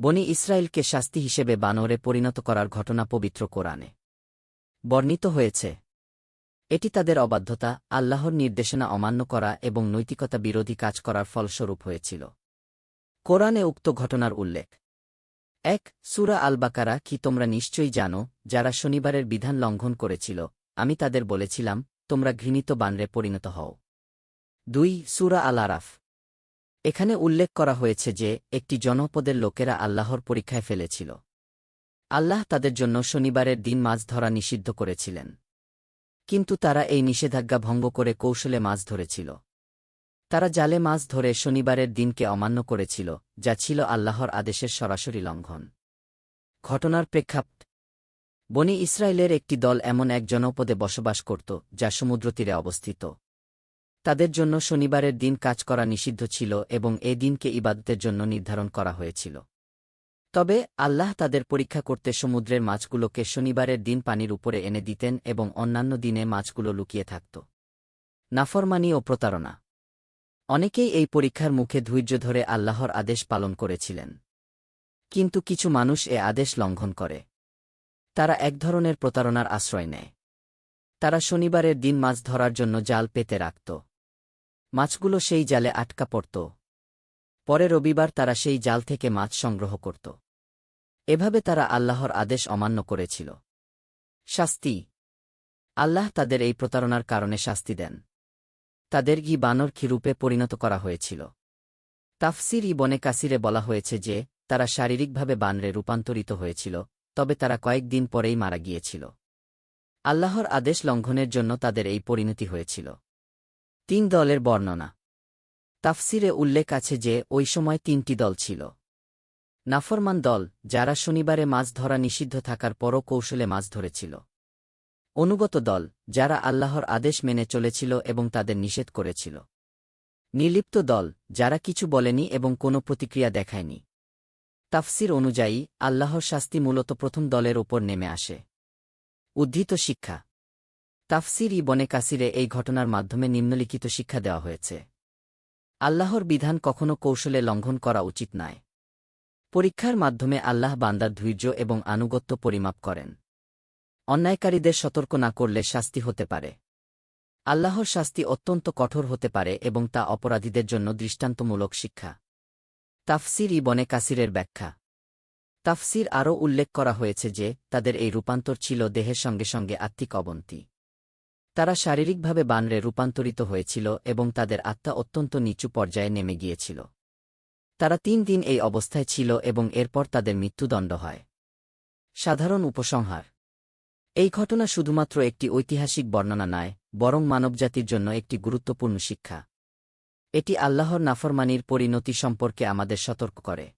বনি ইসরায়েলকে শাস্তি হিসেবে বানরে পরিণত করার ঘটনা পবিত্র কোরআনে বর্ণিত হয়েছে। এটি তাদের অবাধ্যতা, আল্লাহর নির্দেশনা অমান্য করা এবং নৈতিকতা বিরোধী কাজ করার ফলস্বরূপ হয়েছিল। কোরআনে উক্ত ঘটনার উল্লেখ। এক, সুরা আল বাকারা কি তোমরা নিশ্চয়ই জানো, যারা শনিবারের বিধান লঙ্ঘন করেছিল, আমি তাদের বলেছিলাম, তোমরা ঘৃণিত বানরে পরিণত হও। দুই, সুরা আল আরাফ এখানে উল্লেখ করা হয়েছে যে, একটি জনপদের লোকেরা আল্লাহর পরীক্ষায় ফেলেছিল। আল্লাহ তাদের জন্য শনিবারের দিন মাছ ধরা নিষিদ্ধ করেছিলেন। কিন্তু তারা এই নিষেধাজ্ঞা ভঙ্গ করে কৌশলে মাছ ধরেছিল। তারা জালে মাছ ধরে শনিবারের দিনকে অমান্য করেছিল, যা ছিল আল্লাহর আদেশের সরাসরি লঙ্ঘন। ঘটনার প্রেক্ষাপট। বনি ইসরায়েলের একটি দল এমন এক জনপদে বসবাস করত, যা সমুদ্রতীরে অবস্থিত। তাদের জন্য শনিবারের দিন কাজ করা নিষিদ্ধ ছিল এবং এ দিনকে ইবাদতের জন্য নির্ধারণ করা হয়েছিল। তবে আল্লাহ তাদের পরীক্ষা করতে সমুদ্রের মাছগুলোকে শনিবারের দিন পানির উপরে এনে দিতেন এবং অন্যান্য দিনে মাছগুলো লুকিয়ে থাকত। নাফরমানি ও প্রতারণা। অনেকেই এই পরীক্ষার মুখে ধৈর্য ধরে আল্লাহর আদেশ পালন করেছিলেন। কিন্তু কিছু মানুষ এ আদেশ লঙ্ঘন করে। তারা এক ধরনের প্রতারণার আশ্রয় নেয়। তারা শনিবারের দিন মাছ ধরার জন্য জাল পেতে রাখত। মাছগুলো সেই জালে আটকা পড়ত। পরে রবিবার তারা সেই জাল থেকে মাছ সংগ্রহ করত। এভাবে তারা আল্লাহর আদেশ অমান্য করেছিল। শাস্তি। আল্লাহ তাদের এই প্রতারণার কারণে শাস্তি দেন। তাদের গি বানর খিরূপে পরিণত করা হয়েছিল। তাফসির বনে কাসিরে বলা হয়েছে যে, তারা শারীরিকভাবে বানরে রূপান্তরিত হয়েছিল, তবে তারা কয়েকদিন পরেই মারা গিয়েছিল। আল্লাহর আদেশ লঙ্ঘনের জন্য তাদের এই পরিণতি হয়েছিল। তিন দলের বর্ণনা। তাফসিরে উল্লেখ আছে যে, ওই সময় তিনটি দল ছিল। নাফরমান দল, যারা শনিবারে মাছ ধরা নিষিদ্ধ থাকার পরও কৌশলে মাছ ধরেছিল। অনুগত দল, যারা আল্লাহর আদেশ মেনে চলেছিল এবং তাদের নিষেধ করেছিল। নির্লিপ্ত দল, যারা কিছু বলেনি এবং কোনো প্রতিক্রিয়া দেখায়নি। তাফসির অনুযায়ী, আল্লাহর শাস্তি মূলত প্রথম দলের ওপর নেমে আসে। উদ্ধৃত শিক্ষা তাফসির ই বনে কাসিরে এই ঘটনার মাধ্যমে নিম্নলিখিত শিক্ষা দেওয়া হয়েছে। আল্লাহর বিধান কখনো কৌশলে লঙ্ঘন করা উচিত নয়। পরীক্ষার মাধ্যমে আল্লাহ বান্দার ধৈর্য এবং আনুগত্য পরিমাপ করেন। অন্যায়কারীদের সতর্ক না করলে শাস্তি হতে পারে। আল্লাহর শাস্তি অত্যন্ত কঠোর হতে পারে এবং তা অপরাধীদের জন্য দৃষ্টান্তমূলক শিক্ষা। তাফসির ই বনে কাসিরের ব্যাখ্যা। তাফসির আরও উল্লেখ করা হয়েছে যে, তাদের এই রূপান্তর ছিল দেহের সঙ্গে সঙ্গে আত্মিক অবন্তি। তারা শারীরিকভাবে বানরে রূপান্তরিত হয়েছিল এবং তাদের আত্মা অত্যন্ত নিচু পর্যায়ে নেমে গিয়েছিল। তারা তিন দিন এই অবস্থায় ছিল এবং এরপর তাদের মৃত্যুদণ্ড হয়। সাধারণ উপসংহার। এই ঘটনা শুধুমাত্র একটি ঐতিহাসিক বর্ণনা নয়, বরং মানবজাতির জন্য একটি গুরুত্বপূর্ণ শিক্ষা। এটি আল্লাহর নাফরমানির পরিণতি সম্পর্কে আমাদের সতর্ক করে।